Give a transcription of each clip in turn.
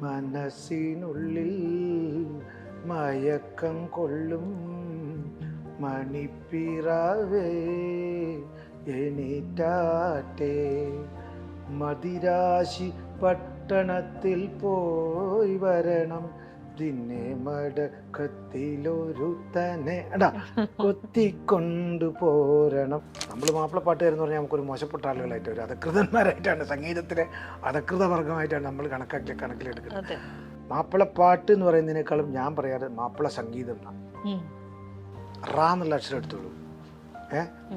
മനസ്സിനുള്ളിൽ മയക്കം കൊള്ളും. മണിപ്പിറാവേ എണീറ്റാട്ടെ മതിരാശി പട്ടണത്തിൽ പോയി വരണം. പിന്നെ മടക്കത്തിലൊരു തന്നെ എടാ കൊത്തിക്കൊണ്ടു പോരണം. നമ്മൾ മാപ്പിളപ്പാട്ടുകാരെന്ന് പറഞ്ഞാൽ നമുക്കൊരു മോശപ്പെട്ട ആളുകളായിട്ട് ഒരു അധകൃതന്മാരായിട്ടാണ് സംഗീതത്തിലെ അധകൃത വർഗമായിട്ടാണ് നമ്മൾ കണക്കാക്കിയ കണക്കിലെടുക്കുന്നത്. മാപ്പിളപ്പാട്ട് എന്ന് പറയുന്നതിനേക്കാളും ഞാൻ പറയാറ് മാപ്പിള സംഗീതം എന്നാണ്. റാ എന്നുള്ള അക്ഷരം എടുത്തോളൂ.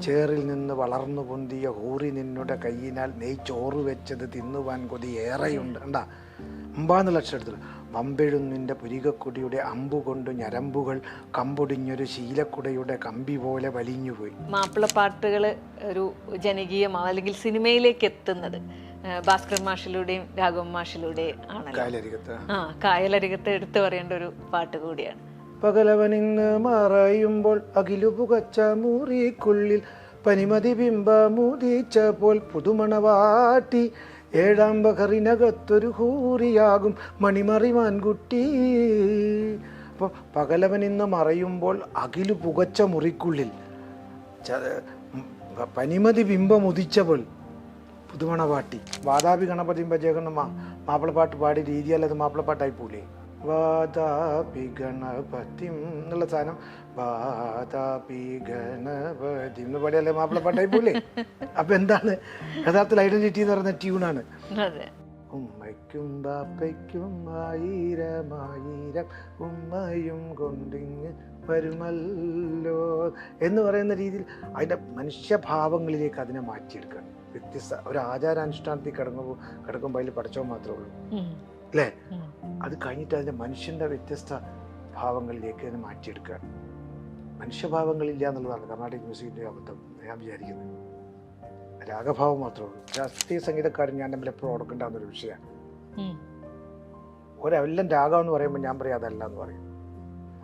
ചേറിൽ നിന്ന് വളർന്നു പൊന്തിയ ഹൂറി നിന്നുടെ കയ്യിനാൽ നെയ്ച്ചോറ് ചോറ് വെച്ചത് തിന്നുവാൻ കൊതി ഏറെയുണ്ട്. ഉണ്ടാ അമ്പാന്നുള്ള അക്ഷരം എടുത്തോളൂ. വമ്പെഴുന്നിന്റെ പുരികക്കൊടിയുടെ അമ്പുകൊണ്ട് ഞരമ്പുകൾ കമ്പൊടിഞ്ഞൊരു ശീലക്കുടയുടെ കമ്പി പോലെ വലിഞ്ഞുപോയി. മാപ്പിളപ്പാട്ടുകൾ ഒരു ജനകീയമാണ് അല്ലെങ്കിൽ സിനിമയിലേക്ക് എത്തുന്നത് ഭാസ്കർ മാഷിലൂടെയും രാഘവൻ മാഷിലൂടെയും ആണല്ലോ. കാലരികത്ത് ആ കായലരികത്ത് എടുത്തു പറയേണ്ട ഒരു പാട്ട് കൂടിയാണ്. പകലവനിന്ന് മറയുമ്പോൾ അകിലു പുകച്ച മൂറിക്കുള്ളിൽ പനിമതി ബിംബ മുതിച്ച പോൽ പുതുമണവാട്ടി ഏഴാം ബഹറിനകത്തൊരു ഹൂറിയാകും മണിമറിവാൻ കുട്ടി. അപ്പോൾ പകലവൻ ഇന്ന് മറയുമ്പോൾ അകിലു പുകച്ച മുറിക്കുള്ളിൽ. പനിമതി ബിംബം പുതുമണ പാട്ടി വാതാപി ഗണപതി ഭജകണ്ണ മാപ്പിളപ്പാട്ട് പാടി രീതിയാൽ അത് മാപ്പിളപ്പാട്ടായി പോലെ വാതാപി ഗണപതി എന്നുള്ള സാധനം. വാതാപി ഗണപതി എന്ന് പാടിയാലേ മാപ്പിളപ്പാട്ടായി പോലെ അപ്പൊ എന്താണ്? യഥാർത്ഥത്തിൽ ഐഡന്റിറ്റി എന്ന് പറയുന്ന ട്യൂണാണ് ഉമ്മയ്ക്കും ബാപ്പയ്ക്കും ആയിരം ആയിരം ഉമ്മയും കൊണ്ടിങ് വരുമല്ലോ എന്ന് പറയുന്ന രീതിയിൽ അതിന്റെ മനുഷ്യഭാവങ്ങളിലേക്ക് അതിനെ മാറ്റിയെടുക്കണം വ്യത്യസ്ത ഒരു ആചാരാനുഷ്ഠാനത്തിൽ കിടങ്ങുമ്പോൾ കിടക്കുമ്പോൾ അതിൽ പഠിച്ചോ മാത്രമേ ഉള്ളൂ. അല്ലേ. അത് കഴിഞ്ഞിട്ട് അതിന്റെ മനുഷ്യന്റെ വ്യത്യസ്ത ഭാവങ്ങളിലേക്ക് അതിനെ മാറ്റിയെടുക്കുകയാണ് മനുഷ്യഭാവങ്ങളില്ല എന്നുള്ളതാണ് കർണാടിക് മ്യൂസിക്കിന്റെ അബദ്ധം ഞാൻ വിചാരിക്കുന്നത് രാഗഭാവം മാത്രമേ ഉള്ളൂ. ശാസ്ത്രീയ സംഗീതക്കാരൻ ഞാൻ തമ്മിൽ എപ്പോഴും ഓർക്കേണ്ടാവുന്ന ഒരു വിഷയമാണ്. ഒരെല്ലാം രാഗം എന്ന് പറയുമ്പോൾ ഞാൻ പറയും അതല്ല എന്ന് പറയും.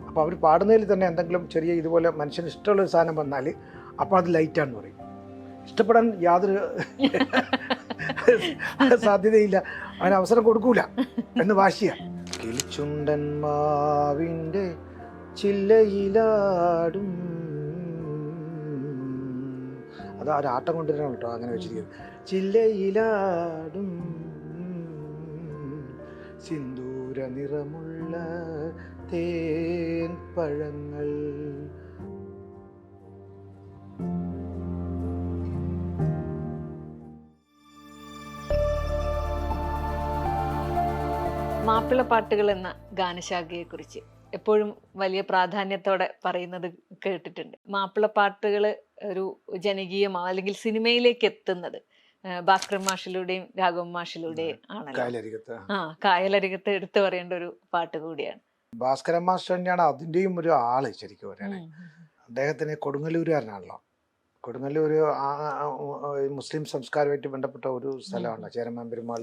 അപ്പോൾ അവർ പാടുന്നതിൽ തന്നെ എന്തെങ്കിലും ചെറിയ ഇതുപോലെ മനുഷ്യന് ഇഷ്ടമുള്ള ഒരു സാധനം വന്നാൽ അപ്പോൾ അത് ലൈറ്റാണെന്ന് പറയും. ഇഷ്ടപ്പെടാൻ യാതൊരു സാധ്യതയില്ല. അവന് അവസരം കൊടുക്കൂല എന്ന് വാശിയ കിളിച്ചുണ്ടൻ മാവിന്റെ ചില്ലയിലാടും. അത് ആ ആട്ടം കൊണ്ടുവരണം കേട്ടോ അങ്ങനെ വെച്ചിരിക്കുന്നത്. ചില്ലയിലാടും. സിന്ദൂര നിറമുള്ള തേൻ പഴങ്ങൾ മാപ്പിളപ്പാട്ടുകൾ എന്ന ഗാനശാഖയെ കുറിച്ച് എപ്പോഴും വലിയ പ്രാധാന്യത്തോടെ പറയുന്നത് കേട്ടിട്ടുണ്ട്. മാപ്പിള പാട്ടുകൾ ഒരു ജനകീയമാവും അല്ലെങ്കിൽ സിനിമയിലേക്ക് എത്തുന്നത് ഭാസ്കർ മാഷിലൂടെയും രാഘവൻ മാഷിലൂടെയും ആണല്ലോ. ആ കായലരികത്ത് എടുത്തു പറയേണ്ട ഒരു പാട്ട് കൂടിയാണ്. ഭാസ്കരൻ മാസ്റ്റർ തന്നെയാണ് അതിന്റെയും ഒരു ആൾ ശരിക്കും പറയണേ. അദ്ദേഹത്തിന് കൊടുങ്ങല്ലൂരുകാരനാണല്ലോ. കൊടുങ്ങല്ലൂർ മുസ്ലിം സംസ്കാരമായിട്ട് ബന്ധപ്പെട്ട ഒരു സ്ഥലമാണ്. ചേരമാൻ പെരുമാൾ.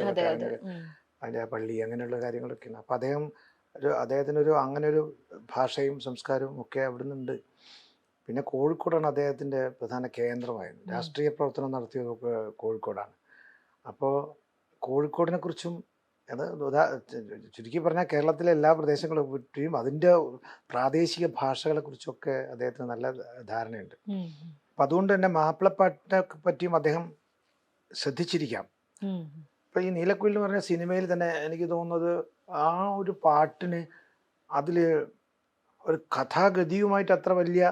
അതിന്റെ പള്ളി അങ്ങനെയുള്ള കാര്യങ്ങളൊക്കെയാണ് അപ്പോൾ അദ്ദേഹം ഒരു അദ്ദേഹത്തിനൊരു അങ്ങനെ ഒരു ഭാഷയും സംസ്കാരവും ഒക്കെ അവിടെ നിന്നുണ്ട് പിന്നെ കോഴിക്കോടാണ് അദ്ദേഹത്തിന്റെ പ്രധാന കേന്ദ്രമായത്. രാഷ്ട്രീയ പ്രവർത്തനം നടത്തിയത് കോഴിക്കോടാണ് അപ്പോൾ കോഴിക്കോടിനെ കുറിച്ചും അത് ഉദാ ചുരുക്കി പറഞ്ഞാൽ കേരളത്തിലെ എല്ലാ പ്രദേശങ്ങളെ പറ്റിയും അതിന്റെ പ്രാദേശിക ഭാഷകളെ കുറിച്ചൊക്കെ അദ്ദേഹത്തിന് നല്ല ധാരണയുണ്ട്. അപ്പം അതുകൊണ്ട് തന്നെ മാപ്പിളപ്പാട്ടിനെ പറ്റിയും അദ്ദേഹം ശ്രദ്ധിച്ചിരിക്കാം. ഇപ്പൊ ഈ നീലക്കുയിൽ എന്ന് പറഞ്ഞ സിനിമയിൽ തന്നെ എനിക്ക് തോന്നുന്നത് ആ ഒരു പാട്ടിന് അതിൽ ഒരു കഥാഗതിയുമായിട്ട് അത്ര വലിയ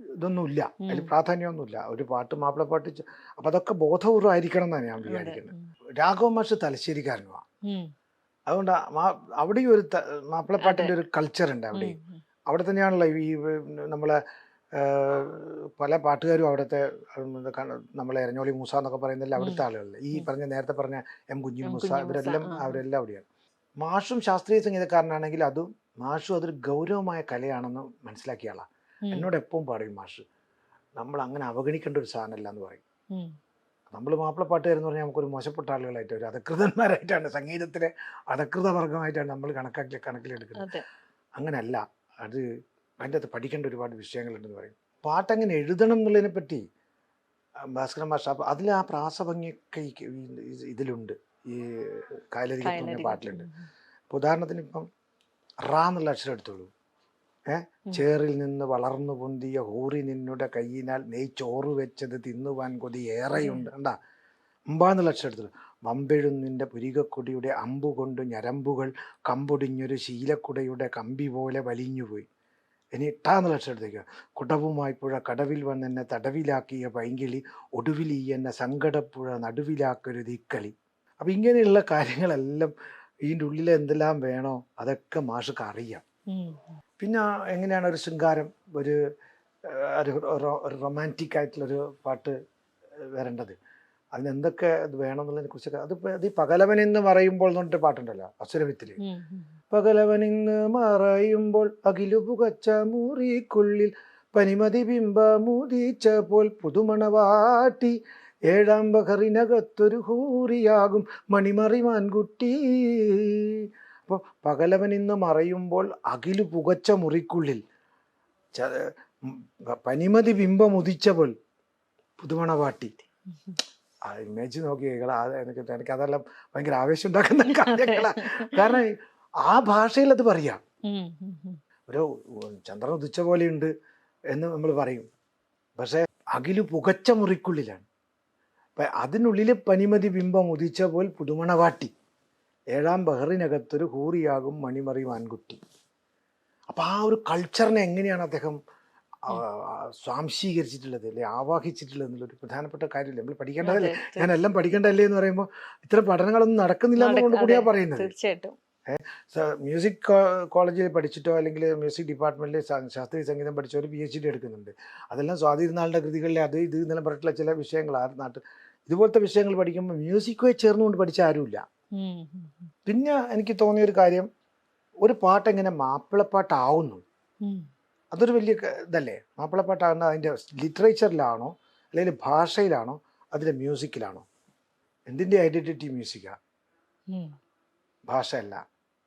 ഇതൊന്നുമില്ല. അതിൽ പ്രാധാന്യമൊന്നുമില്ല. ഒരു പാട്ട് മാപ്പിളപ്പാട്ട് അപ്പം അതൊക്കെ ബോധപൂർവം ആയിരിക്കണം എന്നാണ് ഞാൻ. വിചാരിക്കുന്നത്. രാഘവ മാഷ് തലശ്ശേരിക്കാരനുമാണ്. അതുകൊണ്ട് അവിടെയും ഒരു മാപ്പിളപ്പാട്ടിന്റെ ഒരു കൾച്ചർ ഉണ്ട് അവിടെയും അവിടെ തന്നെയാണല്ലോ ഈ നമ്മളെ പല പാട്ടുകാരും അവിടുത്തെ നമ്മളെ എരഞ്ഞോളി മൂസ എന്നൊക്കെ പറയുന്നില്ല അവിടുത്തെ ആളുകളല്ലേ ഈ. പറഞ്ഞ നേരത്തെ പറഞ്ഞ എം കുഞ്ഞു മൂസ ഇവരെല്ലാം അവരെല്ലാം അവിടെയാണ്. മാഷും ശാസ്ത്രീയ സംഗീതക്കാരനാണെങ്കിൽ അതും മാഷും അതൊരു ഗൗരവമായ കലയാണെന്ന് മനസ്സിലാക്കിയ ആളാണ് എന്നോട് എപ്പോഴും പറയും മാഷ് നമ്മൾ അങ്ങനെ അവഗണിക്കേണ്ട ഒരു സാധനമല്ല എന്ന് പറയും. നമ്മൾ മാപ്പിളപ്പാട്ടുകാരെന്ന് പറഞ്ഞാൽ നമുക്കൊരു മോശപ്പെട്ട ആളുകളായിട്ട് ഒരു അധകൃതന്മാരായിട്ടാണ് സംഗീതത്തിലെ അധകൃത വർഗമായിട്ടാണ് നമ്മൾ കണക്കാക്കി കണക്കിലെടുക്കുന്നത്. അതെ. അങ്ങനല്ല അത് അതിന്റെ അകത്ത് പഠിക്കേണ്ട ഒരുപാട് വിഷയങ്ങളുണ്ടെന്ന് പറയും. പാട്ടെങ്ങനെ എഴുതണം എന്നുള്ളതിനെ പറ്റി ഭാസ്കരൻ മാഷ അതിൽ ആ പ്രാസഭംഗിയൊക്കെ ഇതിലുണ്ട്. ഈ കായലരികത്ത് പാട്ടിലുണ്ട്. ഉം. ഉദാഹരണത്തിന് ഇപ്പം റാ എന്നുള്ള അക്ഷരം എടുത്തോളൂ. ഏ? ചേറിൽ നിന്ന് വളർന്നു പൊന്തിയ ഹൂറി നിന്നുടെ കയ്യിനാൽ നെയ് ചോറ് വെച്ചത് തിന്നുവാൻ കൊതി ഏറെയുണ്ട്. എന്താ ഉമ്പാന്നുള്ള അക്ഷരം എടുത്തോളൂ. വമ്പെഴുന്നിന്റെ പുരികക്കൊടിയുടെ അമ്പുകൊണ്ട് ഞരമ്പുകൾ കമ്പൊടിഞ്ഞൊരു ശീലക്കുടയുടെ കമ്പി പോലെ വലിഞ്ഞുപോയി. ഇനി ഇട്ടാന്ന് അക്ഷരം എടുത്തേക്കുക കുടവുമായി പുഴ കടവിൽ വന്നെന്നെ തടവിലാക്കിയ പൈങ്കിളി ഒടുവിൽ ഈ എന്നെ സങ്കടപ്പുഴ നടുവിലാക്കൊരു തീക്കളി അപ്പം ഇങ്ങനെയുള്ള കാര്യങ്ങളെല്ലാം ഇതിന്റെ ഉള്ളിൽ എന്തെല്ലാം വേണോ അതൊക്കെ മാഷക്ക് അറിയാം. പിന്നെ എങ്ങനെയാണ് ഒരു ശൃംഗാരം ഒരു ഒരു റൊമാന്റിക് ആയിട്ടുള്ളൊരു പാട്ട് വരേണ്ടത്? അതിന് എന്തൊക്കെ എന്നുള്ളതിനെ കുറിച്ചൊക്കെ അതിപ്പോൾ അത് ഈ പകലവൻ എന്ന് പറയുമ്പോൾ എന്ന് പറഞ്ഞിട്ട് പാട്ടുണ്ടല്ലോ അസുരവിത്തിൽ പകലവൻ മറയുമ്പോൾ അകിലു പുകച്ച മൂറിക്കുള്ളിൽ പനിമതി ബിംബ മുതിച്ച പോൽ പുതുമണവാട്ടി ഏഴാം ബഹറിനകത്തൊരു ഹൂറിയാകും മണിമറി മാൻകുട്ടി. അപ്പോൾ പകലവൻ ഇന്ന് മറയുമ്പോൾ അകിലു പുകച്ച മുറിക്കുള്ളിൽ പനിമതി ബിംബം പോൽ പുതുമണവാട്ടി. ആ ഇമേജ് നോക്കി എനിക്ക് എനിക്ക് അതെല്ലാം ഭയങ്കര ആവേശം ഉണ്ടാക്കുന്ന കാര്യങ്ങളാണ് കാരണം ആ ഭാഷയിൽ അത് പറയാം. ഒരു ചന്ദ്രൻ ഉദിച്ച പോലെയുണ്ട് എന്ന് നമ്മൾ പറയും. പക്ഷേ അകിലു പുകച്ച മുറിക്കുള്ളിലാണ്. അതിനുള്ളിൽ പനിമതി ബിംബം ഉദിച്ച പോൽ പുതുമണവാട്ടി. ഏഴാം ബഹറിനകത്തൊരു ഹൂറിയാകും മണിമറി മാൻകുട്ടി അപ്പം ആ ഒരു കൾച്ചറിനെ എങ്ങനെയാണ് അദ്ദേഹം സ്വാംശീകരിച്ചിട്ടുള്ളത് അല്ലെ ആവാഹിച്ചിട്ടുള്ളത് എന്നുള്ളൊരു പ്രധാനപ്പെട്ട കാര്യമില്ല? നമ്മൾ പഠിക്കേണ്ടതല്ലേ? ഞാൻ എല്ലാം പഠിക്കേണ്ടതല്ലേ എന്ന് പറയുമ്പോൾ ഇത്തരം പഠനങ്ങളൊന്നും നടക്കുന്നില്ല എന്നുകൊണ്ട് കൂടിയാണ് കൂടിയാ പറയുന്നത്. തീർച്ചയായിട്ടും. മ്യൂസിക് കോളേജിൽ പഠിച്ചിട്ടോ അല്ലെങ്കിൽ മ്യൂസിക് ഡിപ്പാർട്ട്മെന്റിൽ ശാസ്ത്രീയ സംഗീതം പഠിച്ചവർ പി എച്ച് ഡി എടുക്കുന്നുണ്ട്. അതെല്ലാം സ്വാതിരുന്നാളുടെ കൃതികളിലെ അത് ഇത് ഇന്നലെ പറഞ്ഞിട്ടുള്ള ചില വിഷയങ്ങൾ ആ നാട്ടിൽ ഇതുപോലത്തെ വിഷയങ്ങൾ പഠിക്കുമ്പോൾ മ്യൂസിക്കുമായി ചേർന്നുകൊണ്ട് പഠിച്ച ആരുമില്ല. പിന്നെ എനിക്ക് തോന്നിയൊരു കാര്യം ഒരു പാട്ട് എങ്ങനെ മാപ്പിളപ്പാട്ടാവുന്നു. അതൊരു വലിയ ഇതല്ലേ? മാപ്പിളപ്പാട്ടാകുന്ന അതിന്റെ ലിറ്ററേച്ചറിലാണോ അല്ലെങ്കിൽ ഭാഷയിലാണോ അതിന്റെ മ്യൂസിക്കിലാണോ? എന്തിന്റെ ഐഡന്റിറ്റി മ്യൂസിക്കാണ്. ഭാഷയല്ല.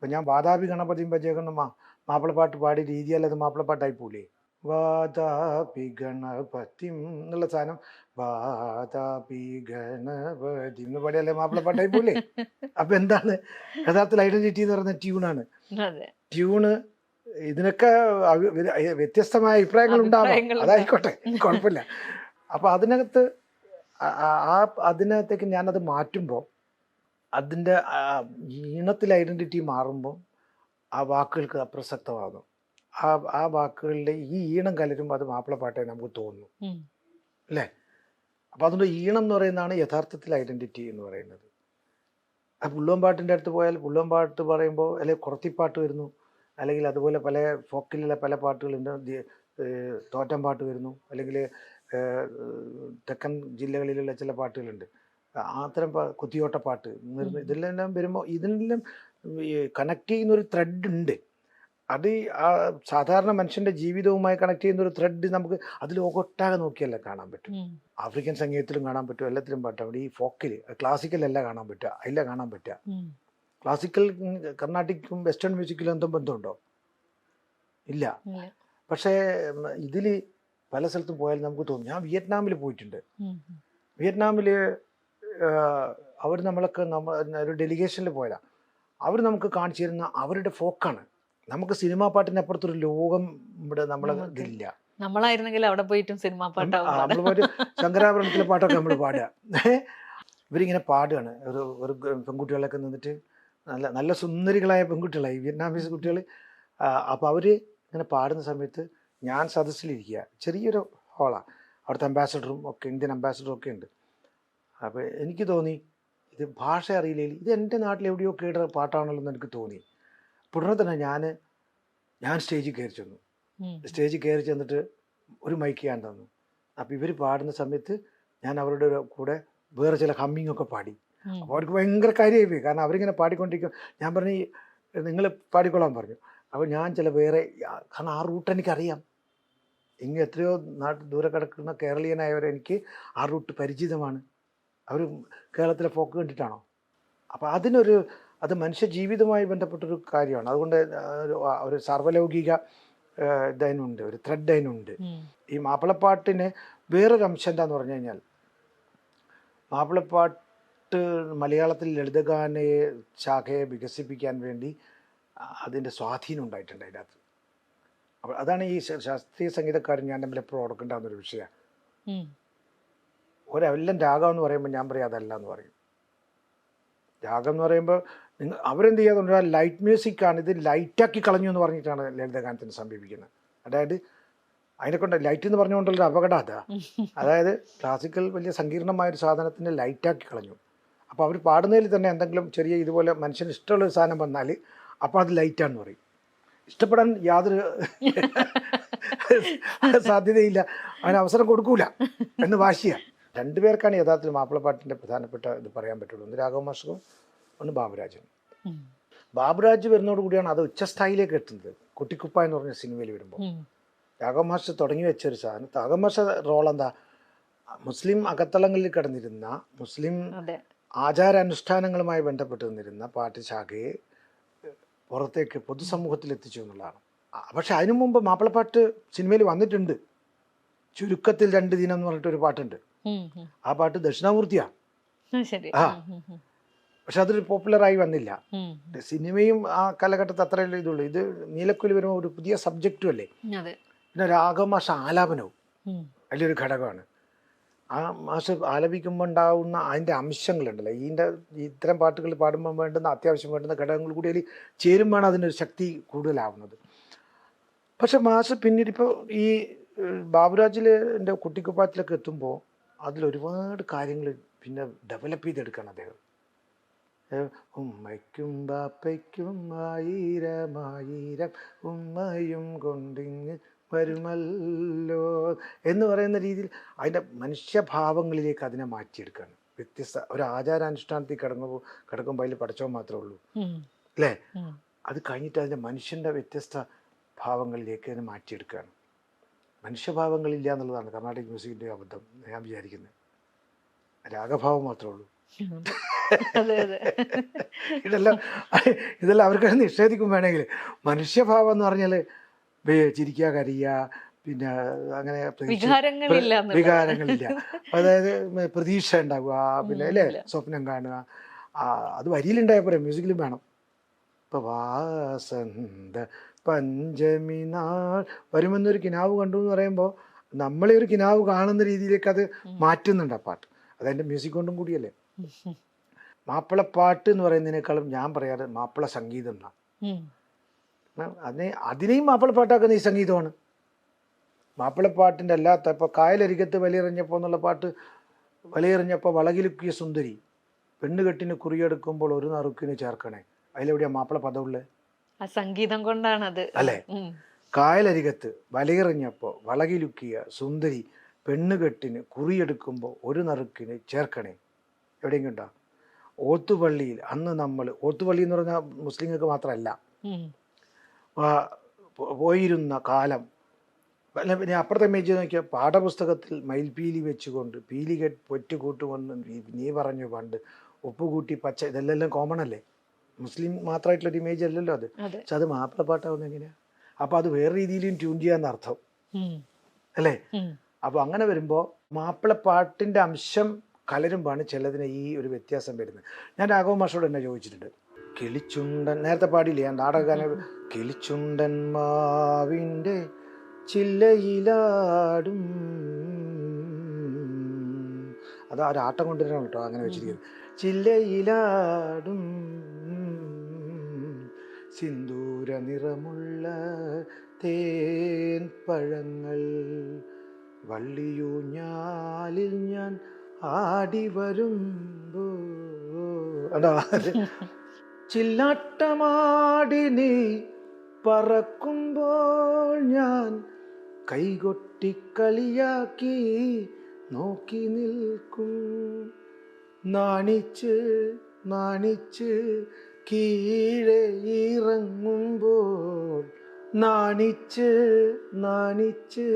ഇപ്പം ഞാൻ വാതാപി ഗണപതിയും പറ്റിയേക്കുന്ന മാ മാപ്പിളപ്പാട്ട് പാടി രീതിയല്ല അത് മാപ്പിളപ്പാട്ടായി പോലെ വാതാപി ഗണപതി എന്നുള്ള സാധനം. വാതാപി ഗണപതി എന്ന് പാടിയല്ലേ മാപ്പിളപ്പാട്ടായി പോലെ അപ്പം എന്താണ്? യഥാർത്ഥത്തിൽ ഐഡന്റിറ്റി എന്ന് പറയുന്ന ട്യൂണാണ് ട്യൂണ് ഇതിനൊക്കെ വ്യത്യസ്തമായ അഭിപ്രായങ്ങൾ ഉണ്ടാവാം. അതായിക്കോട്ടെ കുഴപ്പമില്ല. അപ്പൊ അതിനകത്ത് ആ അതിനകത്തേക്ക് ഞാനത് മാറ്റുമ്പോൾ അതിന്റെ ഈണത്തിൽ ഐഡന്റിറ്റി മാറുമ്പം ആ വാക്കുകൾക്ക് അപ്രസക്തമാകും ആ ആ വാക്കുകളിലെ ഈ ഈണം കലരുമ്പോൾ അത് മാപ്പിളപ്പാട്ടേ നമുക്ക് തോന്നുന്നു. അല്ലേ? അപ്പോൾ അതുകൊണ്ട് ഈണം എന്ന് പറയുന്നതാണ് യഥാർത്ഥത്തിൽ ഐഡന്റിറ്റി എന്ന് പറയുന്നത്. ആ പുള്ളുവമ്പാട്ടിന്റെ അടുത്ത് പോയാൽ പുള്ളുവമ്പാട്ട് പറയുമ്പോൾ അല്ലെങ്കിൽ കുറത്തിപ്പാട്ട് വരുന്നു അല്ലെങ്കിൽ അതുപോലെ പല ഫോക്കിലുള്ള പല പാട്ടുകളുണ്ട്. തോറ്റം പാട്ട് വരുന്നു അല്ലെങ്കിൽ തെക്കൻ ജില്ലകളിലുള്ള ചില പാട്ടുകളുണ്ട്. അത്തരം കുത്തിയോട്ടപ്പാട്ട് ഇതിലെല്ലാം വരുമ്പോൾ ഇതിനെല്ലാം കണക്ട് ചെയ്യുന്ന ഒരു ത്രെഡ് ഉണ്ട്. അത് ആ സാധാരണ മനുഷ്യന്റെ ജീവിതവുമായി കണക്ട് ചെയ്യുന്ന ഒരു ത്രെഡ് നമുക്ക് അതിൽ ഒട്ടാകെ നോക്കിയല്ല കാണാൻ പറ്റും. ആഫ്രിക്കൻ സംഗീതത്തിലും കാണാൻ പറ്റും എല്ലാത്തിലും പാട്ടാം. ഈ ഫോക്കിൽ ക്ലാസിക്കലല്ല കാണാൻ പറ്റുക അതില്ല കാണാൻ പറ്റുക. ക്ലാസിക്കൽ കർണാട്ടിക്കും വെസ്റ്റേൺ മ്യൂസിക്കിലും എന്തോ ബന്ധമുണ്ടോ? ഇല്ല. പക്ഷേ ഇതിൽ പല സ്ഥലത്തും പോയാലും നമുക്ക് തോന്നും. ഞാൻ വിയറ്റ്നാമിൽ പോയിട്ടുണ്ട്. വിയറ്റ്നാമിൽ അവർ നമ്മളൊക്കെ നമ്മൾ ഒരു ഡെലിഗേഷനിൽ പോയതാണ് അവർ നമുക്ക് കാണിച്ചു തരുന്ന അവരുടെ ഫോക്കാണ്. നമുക്ക് സിനിമാ പാട്ടിനപ്പുറത്തൊരു ലോകം ഇവിടെ നമ്മളെ ഇല്ല ഇതില്ല. നമ്മളായിരുന്നെങ്കിൽ അവിടെ പോയിട്ടും സിനിമാ പാട്ടാണ് നമ്മൾ ശങ്കരാഭരണത്തിലെ പാട്ടൊക്കെ നമ്മൾ പാടുക? ഇവരിങ്ങനെ പാടുകയാണ്. ഒരു ഒരു പെൺകുട്ടികളൊക്കെ നിന്നിട്ട് നല്ല നല്ല സുന്ദരികളായ പെൺകുട്ടികളായി വിയറ്റ്നാമീസ് കുട്ടികൾ അപ്പോൾ അവർ ഇങ്ങനെ പാടുന്ന സമയത്ത് ഞാൻ സദസ്സിലിരിക്കുക. ചെറിയൊരു ഹോളാണ് അവിടുത്തെ അംബാസഡറും ഒക്കെ ഇന്ത്യൻ അംബാസഡറും ഒക്കെ ഉണ്ട്. അപ്പോൾ എനിക്ക് തോന്നി ഇത് ഭാഷ അറിയില്ലെങ്കിൽ ഇത് എന്റെ നാട്ടിൽ എവിടെയോ കേട്ട പാട്ടാണല്ലോ എന്ന് എനിക്ക് തോന്നി. ഉടനെ തന്നെ ഞാൻ ഞാൻ സ്റ്റേജിൽ കയറി ചെന്നു. സ്റ്റേജിൽ കയറി ചെന്നിട്ട് ഒരു മൈക്ക് ഞാൻ തന്നു. അപ്പോൾ ഇവർ പാടുന്ന സമയത്ത് ഞാൻ അവരുടെ കൂടെ വേറെ ചില ഹമ്മിങ് ഒക്കെ പാടി. അപ്പോൾ അവർക്ക് ഭയങ്കര കാര്യമായി പോയി. കാരണം അവരിങ്ങനെ പാടിക്കൊണ്ടിരിക്കും ഞാൻ പറഞ്ഞു നിങ്ങൾ പാടിക്കൊള്ളാൻ പറഞ്ഞു. അപ്പോൾ ഞാൻ ചില വേറെ കാരണം ആ റൂട്ട് എനിക്കറിയാം. ഇങ്ങ് എത്രയോ നാട്ടിൽ ദൂരെ കിടക്കുന്ന കേരളീയനായവരെ എനിക്ക് ആ റൂട്ട് പരിചിതമാണ്. അവർ കേരളത്തിലെ ഫോക്ക് കണ്ടിട്ടാണോ? അപ്പോൾ അതിനൊരു അത് മനുഷ്യ ജീവിതവുമായി ബന്ധപ്പെട്ടൊരു കാര്യമാണ്. അതുകൊണ്ട് ഒരു സർവലൗകിക ഇതൈനുണ്ട് ഇതതിനുണ്ട് ഒരു ത്രെഡ് അതിനുണ്ട്. ഈ മാപ്പിളപ്പാട്ടിന് വേറൊരു അംശം എന്താന്ന് പറഞ്ഞു കഴിഞ്ഞാൽ മാപ്പിളപ്പാട്ട് മലയാളത്തിൽ ലളിതഗാന ശാഖയെ വികസിപ്പിക്കാൻ വേണ്ടി അതിന്റെ സ്വാധീനം ഉണ്ടായിട്ടുണ്ട് അതിനകത്ത്. അപ്പോൾ അതാണ് ഈ ശാസ്ത്രീയ സംഗീതക്കാരൻ ഞാൻ തമ്മിൽ എപ്പോഴും ഓർക്കേണ്ടാവുന്ന ഒരു വിഷയമാണ്. ഒരെല്ലാം രാഗം എന്ന് പറയുമ്പോൾ ഞാൻ പറയും അതല്ല എന്ന് പറയും. രാഗം എന്ന് പറയുമ്പോൾ നിങ്ങൾ അവരെന്ത് ചെയ്യാതുണ്ട് ലൈറ്റ് മ്യൂസിക്കാണ് ഇത് ലൈറ്റാക്കി കളഞ്ഞു എന്ന് പറഞ്ഞിട്ടാണ് ലളിതഗാനത്തിന് സമീപിക്കുന്നത്. അതായത് അതിനെ കൊണ്ട് ലൈറ്റ് എന്ന് പറഞ്ഞുകൊണ്ടുള്ള അപകടം അതാ. അതായത് ക്ലാസിക്കൽ വലിയ സങ്കീർണമായ ഒരു സാധനത്തിനെ ലൈറ്റാക്കി കളഞ്ഞു. അപ്പോൾ അവർ പാടുന്നതിൽ തന്നെ എന്തെങ്കിലും ചെറിയ ഇതുപോലെ മനുഷ്യന് ഇഷ്ടമുള്ള ഒരു സാധനം വന്നാൽ അപ്പോൾ അത് ലൈറ്റാന്ന് പറയും. ഇഷ്ടപ്പെടാൻ യാതൊരു സാധ്യതയില്ല. അവന് അവസരം കൊടുക്കൂല എന്ന് വാശിയാണ് രണ്ടുപേർക്കാണ് യഥാർത്ഥത്തിൽ മാപ്പിളപ്പാട്ടിന്റെ പ്രധാനപ്പെട്ട ഇത് പറയാൻ പറ്റുള്ളൂ. ഒന്ന് രാഘവ മാഷും ഒന്ന് ബാബുരാജൻ ബാബുരാജ് വരുന്നതോട് കൂടിയാണ് അത് ഉച്ചസ്ഥായിലേക്ക് എത്തുന്നത്. കുട്ടിക്കുപ്പ എന്ന് പറഞ്ഞ സിനിമയിൽ വരുമ്പോൾ. രാഘവ മാഷ് തുടങ്ങി വെച്ച ഒരു സാധനം. രാഘവ മാഷ റോൾ എന്താ മുസ്ലിം അകത്തളങ്ങളിൽ കിടന്നിരുന്ന മുസ്ലിം ആചാരാനുഷ്ഠാനങ്ങളുമായി ബന്ധപ്പെട്ട് നിന്നിരുന്ന പാട്ടുശാഖയെ പുറത്തേക്ക് പൊതുസമൂഹത്തിൽ എത്തിച്ചു എന്നുള്ളതാണ്. പക്ഷെ അതിനു മുമ്പ് മാപ്പിളപ്പാട്ട് സിനിമയിൽ വന്നിട്ടുണ്ട്. ചുരുക്കത്തിൽ രണ്ട് ദിനം എന്ന് പറഞ്ഞിട്ടൊരു പാട്ടുണ്ട്. ആ പാട്ട് ദക്ഷിണാമൂർത്തിയാണ് ആ. ഉം. പക്ഷെ അതൊരു പോപ്പുലറായി വന്നില്ല. സിനിമയും ആ കാലഘട്ടത്തിൽ അത്രയല്ലേ ഇതുള്ളൂ. ഇത് നീലക്കുലി വരുമ്പോൾ ഒരു പുതിയ സബ്ജക്റ്റും അല്ലേ? പിന്നെ രാഗമാഷ ആലാപനവും. അതിന്റെ വലിയൊരു ഘടകമാണ്. ആ മാഷ് ആലപിക്കുമ്പോൾ ഉണ്ടാവുന്ന അതിന്റെ അംശങ്ങളുണ്ടല്ലോ. ഇതിന്റെ ഇത്തരം പാട്ടുകൾ പാടുമ്പോൾ വേണ്ടുന്ന അത്യാവശ്യം വേണ്ടുന്ന ഘടകങ്ങൾ കൂടി അതിൽ ചേരുമ്പോഴാണ് അതിനൊരു ശക്തി കൂടുതലാവുന്നത്. പക്ഷെ മാഷ് പിന്നീട് ഇപ്പോൾ ഈ ബാബുരാജിലെ കുട്ടിക്കുപ്പാത്തിലൊക്കെ എത്തുമ്പോൾ അതിലൊരുപാട് കാര്യങ്ങൾ പിന്നെ ഡെവലപ്പ് ചെയ്തെടുക്കണം അദ്ദേഹം. ഉമ്മയ്ക്കും ബാപ്പയ്ക്കും ആയിരം ആയിരം ഉമ്മയും കൊണ്ടിങ് വരുമല്ലോ എന്ന് പറയുന്ന രീതിയിൽ അതിന്റെ മനുഷ്യഭാവങ്ങളിലേക്ക് അതിനെ മാറ്റിയെടുക്കുകയാണ് വ്യത്യസ്ത ഒരു ആചാരാനുഷ്ഠാനത്തിൽ കിടങ്ങുമ്പോൾ കിടക്കുമ്പോൾ അതിൽ പഠിച്ചോ മാത്രമേ ഉള്ളൂ. അല്ലേ? അത് കഴിഞ്ഞിട്ട് അതിന്റെ മനുഷ്യന്റെ വ്യത്യസ്ത ഭാവങ്ങളിലേക്ക് അതിനെ മാറ്റിയെടുക്കുകയാണ് മനുഷ്യഭാവങ്ങളില്ല എന്നുള്ളതാണ് കർണാട്ടിക് മ്യൂസിക്കിന്റെ അബദ്ധം ഞാൻ വിചാരിക്കുന്നത്. രാഗഭാവം മാത്രമേ ഉള്ളൂ. ഇതെല്ലാം ഇതെല്ലാം അവർക്ക് നിഷേധിക്കും വേണമെങ്കിൽ. മനുഷ്യഭാവം എന്ന് പറഞ്ഞാൽ ചിരിക്കുക കരിയ പിന്നെ അങ്ങനെ വികാരങ്ങളില്ല അതായത് പ്രതീക്ഷ ഉണ്ടാവുക പിന്നെ അല്ലേ? സ്വപ്നം കാണുക. അത് വരിയിലുണ്ടായ പോലെ മ്യൂസിക്കിലും വേണം. ഇപ്പൊ വാസന്ത പഞ്ചമി നാൾ വരുമെന്നൊരു കിനാവ് കണ്ടു എന്ന് പറയുമ്പോൾ നമ്മളെ ഒരു കിനാവ് കാണുന്ന രീതിയിലേക്ക് അത് മാറ്റുന്നുണ്ട് ആ പാട്ട്. അതെന്റെ മ്യൂസിക് കൊണ്ടും കൂടിയല്ലേ? മാപ്പിള മാപ്പിളപ്പാട്ട് എന്ന് പറയുന്നതിനേക്കാളും ഞാൻ പറയാറ് മാപ്പിള സംഗീതം എന്നാണ്. അതിനെ അതിനെയും മാപ്പിളപ്പാട്ടാക്കുന്ന ഈ സംഗീതമാണ്. മാപ്പിളപ്പാട്ടിന്റെ അല്ലാത്ത ഇപ്പോൾ കായലരികത്ത് വലിയെറിഞ്ഞപ്പോൾ എന്നുള്ള പാട്ട് വലിയെറിഞ്ഞപ്പോൾ വളകിലുക്കിയ സുന്ദരി. പെണ്ണുകെട്ടിന് കുറിയെടുക്കുമ്പോൾ ഒരു നറുക്കിന് ചേർക്കണേ. അതിലെവിടെയാണ് മാപ്പിള പദമുള്ളത് ആ സംഗീതം കൊണ്ടാണത്. അല്ലേ? ഉം. കായലരികത്ത് വലയിറങ്ങിയപ്പോ വളകിലുക്കിയ സുന്ദരി പെണ്ണുകെട്ടിന് കുറിയെടുക്കുമ്പോൾ ഒരു നറുക്കിന് ചേർക്കണേ. എവിടെയെങ്കിലും ഉണ്ടോ ഓത്തുപള്ളിയിൽ അന്ന് നമ്മൾ ഓത്തുപള്ളി എന്ന് പറഞ്ഞാൽ മുസ്ലിങ്ങൾക്ക് മാത്രമല്ല. പോയിരുന്ന കാലം. അല്ല പിന്നെ അപ്പുറത്തെ മേജ് നോക്കിയാൽ പാഠപുസ്തകത്തിൽ മയിൽപീലി വെച്ചുകൊണ്ട് പീലി കെട്ട് പൊറ്റുകൂട്ടുകൊണ്ട് നീ- നീ പറഞ്ഞു പണ്ട്. ഉപ്പുകൂട്ടി പച്ച ഇതെല്ലാം കോമൺ അല്ലേ? മുസ്ലിം മാത്രമായിട്ടുള്ള ഒരു ഇമേജ് അല്ലല്ലോ അത്. അതെ. പക്ഷെ അത് മാപ്പിളപ്പാട്ടാവുന്ന എങ്ങനെയാ? അപ്പൊ അത് വേറെ രീതിയിലും ട്യൂൺ ചെയ്യാന്ന് അർത്ഥം. അല്ലേ? അപ്പൊ അങ്ങനെ വരുമ്പോ മാപ്പിളപ്പാട്ടിന്റെ അംശം കലരുമ്പാണ് ചിലതിന് ഈ ഒരു വ്യത്യാസം വരുന്നത്. ഞാൻ രാഘവ മാഷോട് എന്നെ ചോദിച്ചിട്ടുണ്ട്. കിളിച്ചുണ്ടൻ നേരത്തെ പാടിയില്ലേ ഞാൻ നാടകഗാനം കിളിച്ചുണ്ടൻ മാവിന്റെ ചില്ലയിലാടും. അത് ആ ഒരു ആട്ടം കൊണ്ടുവരണം കേട്ടോ അങ്ങനെ വെച്ചിരിക്കുന്നത്. ചില്ലയിലാടും. സിന്ദൂര നിറമുള്ള തേൻ പഴങ്ങൾ വള്ളിയൂഞ്ഞാലിൽ ഞാൻ ആടി വരുമ്പോ അതാ ചില്ലാട്ടമാടി നീ പറക്കുമ്പോൾ ഞാൻ കൈകൊട്ടി കളിയാക്കി നോക്കി നിൽക്കും. നാണിച്ച് നാണിച്ച് കീഴെ ഇറങ്ങുമ്പോൾ നാണിച്ച് നാണിച്ച്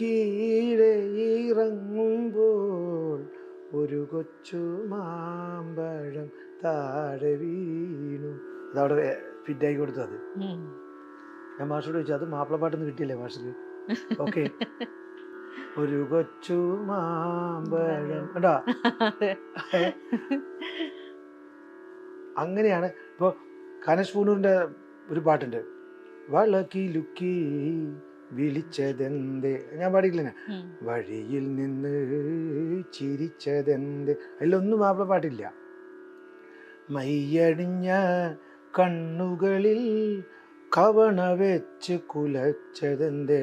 കീഴെ ഇറങ്ങുമ്പോൾ ഒരു കൊച്ചു മാമ്പഴം താഴെ വീണു. അതവിടെ ഫിറ്റായി കൊടുത്തു അത്. ഞാൻ മാഷോട് ചോദിച്ചു അത് മാപ്പിളപ്പാട്ടിൽ കിട്ടിയില്ലേ മാഷിക്ക് ഓക്കെ. ഒരു കൊച്ചു മാമ്പഴം. കേട്ടോ. അങ്ങനെയാണ്. ഇപ്പോൾ കനഷ് പൂനൂറിന്റെ ഒരു പാട്ടുണ്ട്. വളക്കി ലുക്കി വിളിച്ചതെന്ത്? ഞാൻ പാടിയില്ല. വഴിയിൽ നിന്ന് ചിരിച്ചതെന്ത്? അതിലൊന്നും മാപ്പിള പാട്ടില്ല. മയ്യടിഞ്ഞ കണ്ണുകളിൽ കവണ വെച്ച് കുലച്ചതെന്തേ?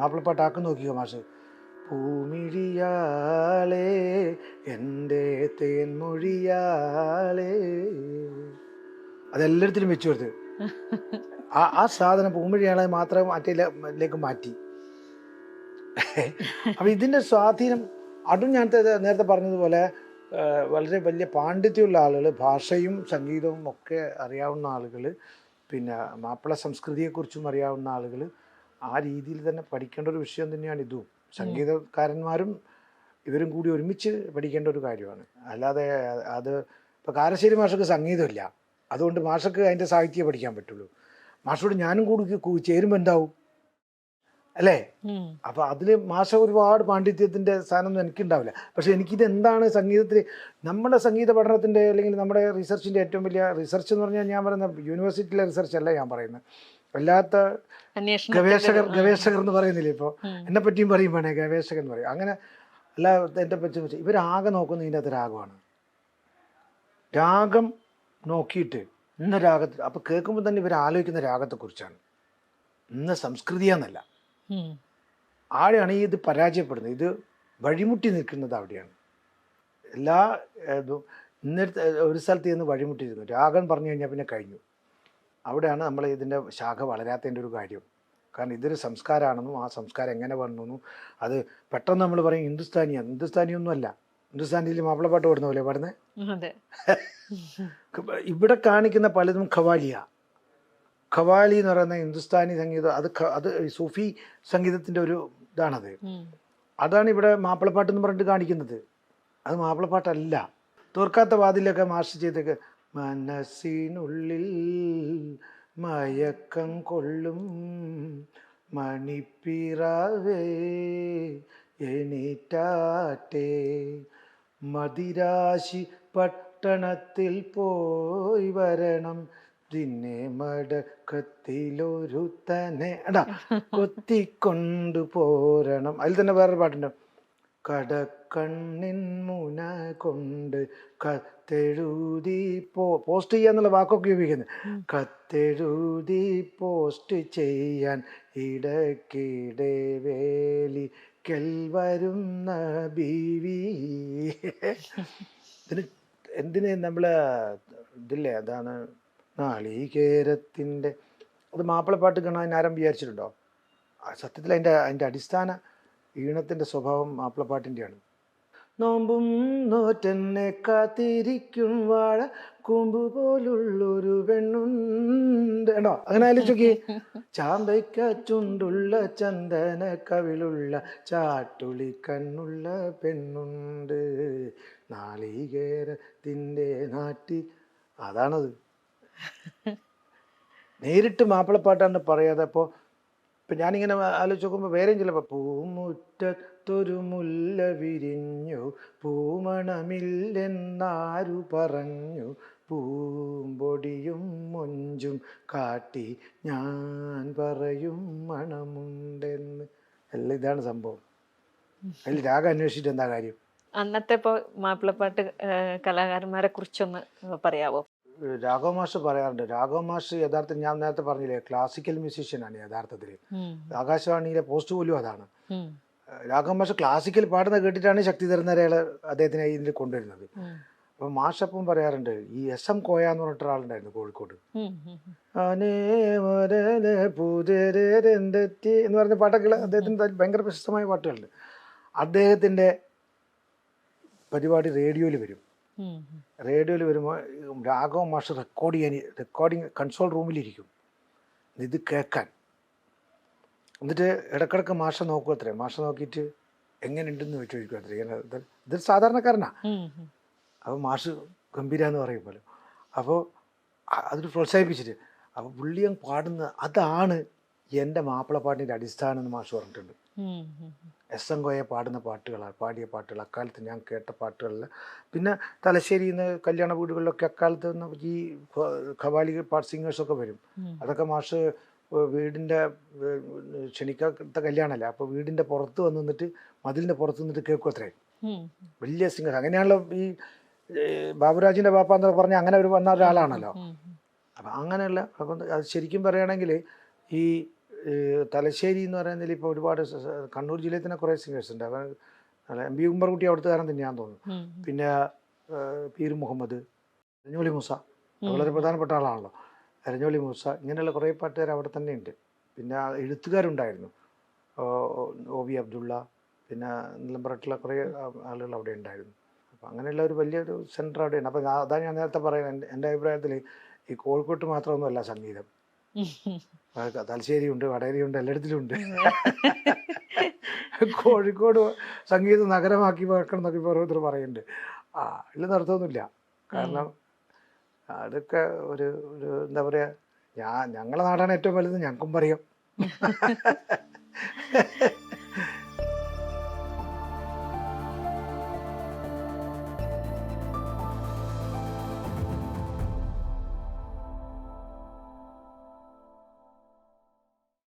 മാപ്പിളപ്പാട്ടാക്കി നോക്കിയോ മാഷ്. പൂമിഴിയാളേ എന്റെ തേൻമൊഴിയാളേ. അതെല്ലായിടത്തിലും വെച്ചു കൊടുത്ത്. ആ ആ സാധനം പൂമിഴിയാളെ മാത്രം മറ്റേലേക്ക് മാറ്റി. അപ്പം ഇതിന്റെ സ്വാധീനം അതും ഞാൻ നേരത്തെ പറഞ്ഞതുപോലെ വളരെ വലിയ പാണ്ഡിത്യമുള്ള ആളുകൾ ഭാഷയും സംഗീതവും ഒക്കെ അറിയാവുന്ന ആളുകൾ പിന്നെ മാപ്പിള സംസ്കൃതിയെക്കുറിച്ചും അറിയാവുന്ന ആളുകൾ ആ രീതിയിൽ തന്നെ പഠിക്കേണ്ട ഒരു വിഷയം തന്നെയാണ് ഇതും. സംഗീതക്കാരന്മാരും ഇവരും കൂടി ഒരുമിച്ച് പഠിക്കേണ്ട ഒരു കാര്യമാണ്. അല്ലാതെ അത് ഇപ്പോൾ കാരശ്ശേരി മാഷക്ക് സംഗീതമില്ല. അതുകൊണ്ട് മാഷക്ക് അതിന്റെ സാഹിത്യം പഠിക്കാൻ പറ്റുള്ളൂ. മാഷോട് ഞാനും കൂടി ചേരുമ്പോൾ എന്താവും? അല്ലേ? അപ്പൊ അതിൽ മാഷ ഒരുപാട് പാണ്ഡിത്യത്തിന്റെ സ്ഥാനമൊന്നും എനിക്കുണ്ടാവില്ല. പക്ഷേ എനിക്കിത് എന്താണ് സംഗീതത്തിൽ നമ്മുടെ സംഗീത പഠനത്തിന്റെ അല്ലെങ്കിൽ നമ്മുടെ റിസർച്ചിന്റെ ഏറ്റവും വലിയ റിസർച്ച് എന്ന് പറഞ്ഞാൽ ഞാൻ പറയുന്ന യൂണിവേഴ്സിറ്റിയിലെ റിസർച്ച് അല്ല ഞാൻ പറയുന്നത്. അല്ലാത്ത അന്വേഷണത്തിന്റെ ഗവേഷകർ ഗവേഷകർ എന്ന് പറയുന്നില്ലേ ഇപ്പോൾ എന്നെ പറ്റിയും പറയും വേണേ ഗവേഷകൻ എന്ന് പറയും. അങ്ങനെ അല്ല എന്റെ പറ്റി ഇവരാകെ നോക്കുന്നത് ഇതിന്റെ അകത്ത് രാഗമാണ്. രാഗം നോക്കിയിട്ട് ഇന്ന രാഗത്തിൽ അപ്പോൾ കേൾക്കുമ്പോൾ തന്നെ ഇവർ ആലോചിക്കുന്ന രാഗത്തെക്കുറിച്ചാണ്. ഇന്ന സംസ്കൃതിയാന്നല്ല. ആടെയാണ് ഈ ഇത് പരാജയപ്പെടുന്നത്? ഇത് വഴിമുട്ടി നിൽക്കുന്നത് അവിടെയാണ്. എല്ലാ ഇന്നത്തെ ഒരു സ്ഥലത്ത് നിന്ന് വഴിമുട്ടി നിൽക്കുന്നു രാഗം പറഞ്ഞു കഴിഞ്ഞാൽ പിന്നെ കഴിഞ്ഞു. അവിടെയാണ് നമ്മൾ ഇതിന്റെ ശാഖ വളരാത്തതിന്റെ ഒരു കാര്യം. കാരണം ഇതൊരു സംസ്കാരമാണെന്നും ആ സംസ്കാരം എങ്ങനെ വന്നെന്നും അത് പെട്ടെന്ന് നമ്മൾ പറയും ഹിന്ദുസ്ഥാനിയാണ് ഹിന്ദുസ്ഥാനിയൊന്നും അല്ല ഹിന്ദുസ്ഥാനിയിൽ മാപ്പിളപ്പാട്ട് പാടുന്ന? പോലെ പാടുന്നത് ഇവിടെ കാണിക്കുന്ന പലതും ഖവാലിയ. ഖവാലി എന്ന് പറയുന്ന ഹിന്ദുസ്ഥാനി സംഗീതം അത് അത് സൂഫി സംഗീതത്തിന്റെ ഒരു ഇതാണത്. അതാണ് ഇവിടെ മാപ്പിളപ്പാട്ട് എന്ന് പറഞ്ഞിട്ട് കാണിക്കുന്നത്. അത് മാപ്പിളപ്പാട്ടല്ല തോർക്കാത്ത വാതിലൊക്കെ മാഷ് ചെയ്തൊക്കെ മനസ്സിനുള്ളിൽ മയക്കം കൊള്ളും മണിപ്പിറാവേ എണീറ്റാറ്റേ. മതിരാശി പട്ടണത്തിൽ പോയി വരണം. പിന്നെ മടക്കത്തിലൊരു തന്നെ അടാ കൊത്തിക്കൊണ്ടു പോരണം. അതിൽ തന്നെ വേറൊരു പാട്ടുണ്ട്. കടക്കണ്ണിൻ മുന കൊണ്ട് കത്തെഴുതി പോ പോസ്റ്റ് ചെയ്യാന്നുള്ള വാക്കൊക്കെ ഉപയോഗിക്കുന്നത് കത്തെഴുതി പോസ്റ്റ് ചെയ്യാൻ ഇടക്കിടെ വേലി വരുന്ന ബീവി ഇതിന് എന്തിന് നമ്മൾ ഇതില്ലേ അതാണ് നാളീകേരത്തിന്റെ അത് മാപ്പിളപ്പാട്ട് കാണാൻ ആരും വിചാരിച്ചിട്ടുണ്ടോ? സത്യത്തിൽ അതിന്റെ അതിന്റെ അടിസ്ഥാന ഈണത്തിന്റെ സ്വഭാവം മാപ്പിളപ്പാട്ടിന്റെയാണ് നോമ്പും നോറ്റെന്നെ കാത്തിരിക്കും വാഴ കൂമ്പ് പോലുള്ളൊരു പെണ്ണുണ്ട്. അങ്ങനെ ആലോചിക്കേ ചാമ്പയ്ക്ക ചുണ്ടുള്ള ചന്ദന കവിളുള്ള ചാട്ടുളി കണ്ണുള്ള പെണ്ണുണ്ട്. നാളികേരത്തിന്റെ നാട്ടി. അതാണത്. നേരിട്ട് മാപ്പിളപ്പാട്ടാണ് പറയാതെ അപ്പോൾ ഇപ്പം ഞാനിങ്ങനെ ആലോചിച്ച് നോക്കുമ്പോൾ വേറെയും ചിലപ്പോൾ പൂമുറ്റത്തൊരു മുല്ല വിരിഞ്ഞു പൂമണമില്ലെന്നാരു പറഞ്ഞു പൂമ്പൊടിയും മൊഞ്ചും കാട്ടി ഞാൻ പറയും മണമുണ്ടെന്ന്. എല്ലാം ഇതാണ് സംഭവം. അതിൽ രാഗം അന്വേഷിച്ചിട്ട് എന്താ കാര്യം? അന്നത്തെ ഇപ്പോൾ മാപ്പിളപ്പാട്ട് കലാകാരന്മാരെ കുറിച്ചൊന്ന് പറയാവോ? രാഘവ മാഷ് പറയാറുണ്ട്. രാഘവ മാഷ് യഥാർത്ഥം ഞാൻ നേരത്തെ പറഞ്ഞില്ലേ ക്ലാസിക്കൽ മ്യൂസീഷ്യനാണ് യഥാർത്ഥത്തിൽ ആകാശവാണിയിലെ പോസ്റ്റ് പോലും അതാണ്. രാഘവ മാഷ് ക്ലാസിക്കൽ പാടുന്ന കേട്ടിട്ടാണ് ശക്തി തരുന്നവരെയാൾ അദ്ദേഹത്തിനെ ഇതിൽ കൊണ്ടുവരുന്നത്. അപ്പൊ മാഷപ്പം പറയാറുണ്ട് ഈ എസ് എം കോയ എന്ന് പറഞ്ഞിട്ട് ഒരാളുണ്ടായിരുന്നു കോഴിക്കോട്. എന്ന് പറഞ്ഞ പാട്ടൊക്കെ അദ്ദേഹത്തിന് ഭയങ്കര പ്രശസ്തമായ പാട്ടുകളുണ്ട്. അദ്ദേഹത്തിന്റെ പരിപാടി റേഡിയോയിൽ വരും. റേഡിയോയിൽ വരുമ്പോൾ രാഘവ മാഷ് റെക്കോർഡ് ചെയ്യാൻ റെക്കോർഡിങ് കൺസോൾ റൂമിലിരിക്കും ഇത് കേൾക്കാൻ. എന്നിട്ട് ഇടക്കിടക്ക് മാഷ നോക്കുക അത്രേ. മാഷ നോക്കിയിട്ട് എങ്ങനെയുണ്ടെന്ന് വെച്ച് അത്രേ. ഇങ്ങനെ ഇത് ഇതൊരു സാധാരണക്കാരനാ. അപ്പോൾ മാഷ് ഗംഭീര എന്ന് പറയും പോലെ. അപ്പോൾ അതിന് പ്രോത്സാഹിപ്പിച്ചിട്ട് അപ്പോൾ പുള്ളിയൻ പാടുന്ന അതാണ് എന്റെ മാപ്പിളപ്പാട്ടിന്റെ അടിസ്ഥാനം എന്ന് മാഷ് പറഞ്ഞിട്ടുണ്ട്. എസ് എൻ കോയെ പാടുന്ന പാട്ടുകളാണ്. പാടിയ പാട്ടുകൾ. അക്കാലത്ത് ഞാൻ കേട്ട പാട്ടുകളിൽ പിന്നെ തലശ്ശേരിയിൽ നിന്ന് കല്യാണ വീടുകളിലൊക്കെ അക്കാലത്ത് നിന്ന് ഈ ഖവാലി പാട്ട് സിംഗേഴ്സൊക്കെ വരും. അതൊക്കെ മാഷ് വീടിന്റെ ക്ഷണിക്കാത്ത കല്യാണമല്ല. അപ്പോൾ വീടിന്റെ പുറത്ത് വന്ന് നിന്നിട്ട് മതിലിന്റെ പുറത്ത് നിന്നിട്ട് കേൾക്കും അത്രേ. വലിയ സിംഗർ അങ്ങനെയാണല്ലോ ഈ ബാബുരാജിന്റെ ബാപ്പ എന്നൊക്കെ പറഞ്ഞ അങ്ങനെ ഒരു വന്ന ഒരാളാണല്ലോ. അപ്പം അങ്ങനെയുള്ള അപ്പം അത് ശരിക്കും പറയുകയാണെങ്കിൽ ഈ തലശ്ശേരി എന്ന് പറയുന്നതിൽ ഇപ്പോൾ ഒരുപാട് കണ്ണൂർ ജില്ലയിൽ തന്നെ കുറേ സിംഗേഴ്സ് ഉണ്ട്. അവൻ എം ബി ഉമ്മർകുട്ടി അവിടുത്തെ കാരണം തന്നെയാണെന്ന് തോന്നുന്നു. പിന്നെ പീർ മുഹമ്മദ് അരഞ്ഞോളി മൂസ. വളരെ പ്രധാനപ്പെട്ട ആളാണല്ലോ. അരഞ്ഞോളി മൂസ ഇങ്ങനെയുള്ള കുറേ പാട്ടുകാർ അവിടെ തന്നെ ഉണ്ട്. പിന്നെ എഴുത്തുകാരുണ്ടായിരുന്നു. ഒ വി അബ്ദുള്ള പിന്നെ നിലമ്പറട്ടുള്ള കുറേ ആളുകൾ അവിടെ ഉണ്ടായിരുന്നു. അപ്പം അങ്ങനെയുള്ള ഒരു വലിയൊരു സെന്റർ അവിടെയുണ്ട്. അപ്പം അതാണ് ഞാൻ നേരത്തെ പറയുന്നത്. എന്റെ അഭിപ്രായത്തിൽ ഈ കോഴിക്കോട്ട് മാത്രമൊന്നുമല്ല സംഗീതം. ഉം. ഉണ്ട് തലശ്ശേരിയുണ്ട് വടകരയുണ്ട് എല്ലായിടത്തിലും ഉണ്ട് കോഴിക്കോട് സംഗീത നഗരമാക്കി വെക്കണം എന്നൊക്കെ ഓരോരുത്തർ പറയുന്നുണ്ട്. ആ ഇല്ല നടത്തൊന്നുമില്ല കാരണം അതൊക്കെ ഒരു ഒരു എന്താ പറയുക ഞാൻ ഞങ്ങളെ നാടാണ് ഏറ്റവും വലുത് ഞങ്ങൾക്കും പറയാം.